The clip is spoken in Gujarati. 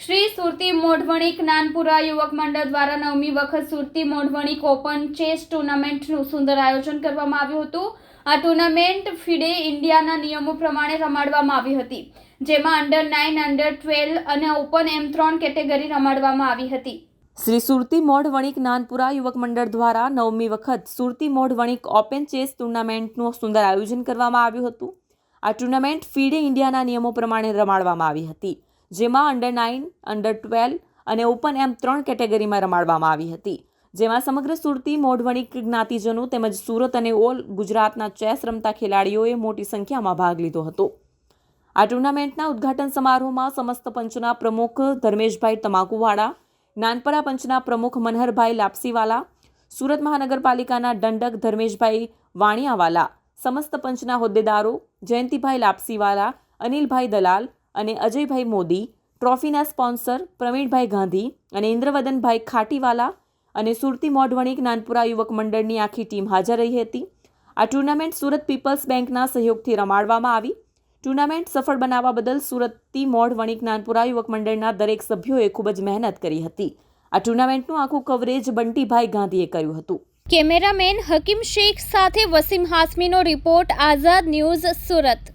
શ્રી સુરતી મોઢવણિક નાનપુરા યુવક મંડળ દ્વારા નવમી વખત સુરતી મોઢવણિક ઓપન ચેસ ટુર્નામેન્ટનું સુંદર આયોજન કરવામાં આવ્યું હતું. આ ટુર્નામેન્ટ ફિડે ઇન્ડિયાના નિયમો પ્રમાણે રમાડવામાં આવી હતી, જેમાં અંડર નાઇન, અંડર ટ્વેલ્વ અને ઓપન એમ ત્રણ કેટેગરી રમાડવામાં આવી હતી. શ્રી સુરતી મોઢ વણિક નાનપુરા યુવક મંડળ દ્વારા નવમી વખત સુરતી મોઢ વણિક ઓપન ચેસ ટુર્નામેન્ટનું સુંદર આયોજન કરવામાં આવ્યું હતું. આ ટુર્નામેન્ટ ફીડે ઇન્ડિયાના નિયમો પ્રમાણે રમાડવામાં આવી હતી. જેમાં અંડર નાઇન અંડર ટ્વેલ્વ અને ઓપન એમ ત્રણ કેટેગરીમાં રમાડવામાં આવી હતી. જેમાં સમગ્ર સુરતી મોઢવણી જ્ઞાતિજનો તેમજ સુરત અને ઓલ ગુજરાતના ચેસ રમતા ખેલાડીઓએ મોટી સંખ્યામાં ભાગ લીધો હતો. આ ટુર્નામેન્ટના ઉદ્ઘાટન સમારોહમાં સમસ્ત પંચના પ્રમુખ ધર્મેશભાઈ તમાકુવાળા, નાનપરા પંચના પ્રમુખ મનહરભાઈ લાપસીવાલા, સુરત મહાનગરપાલિકાના દંડક ધર્મેશભાઈ વાણિયાવાલા, સમસ્ત પંચના હોદ્દેદારો જયંતિભાઈ લાપસીવાલા, અનિલભાઈ દલાલ અને અજયભાઈ મોદી, ટ્રોફીના સ્પોન્સર પ્રવીણભાઈ ગાંધી અને ઇન્દ્રવદનભાઈ ખાટીવાલા અને સુરતી મોઢવણિક નાનપુરા યુવક મંડળની આખી ટીમ હાજર રહી હતી. આ ટુર્નામેન્ટ સુરત પીપલ્સ બેંકના સહયોગથી રમાડવામાં આવી. ટુર્નામેન્ટ સફળ બનાવવા બદલ સુરતથી મોઢ વણિક નાનપુરા યુવક મંડળના દરેક સભ્યોએ ખૂબ જ મહેનત કરી હતી. આ ટુર્નામેન્ટનું આખું કવરેજ બંટીભાઈ ગાંધીએ કર્યું હતું. કેમેરામેન હકીમ શેખ સાથે વસીમ હાસમીનો રિપોર્ટ, આઝાદ ન્યૂઝ સુરત.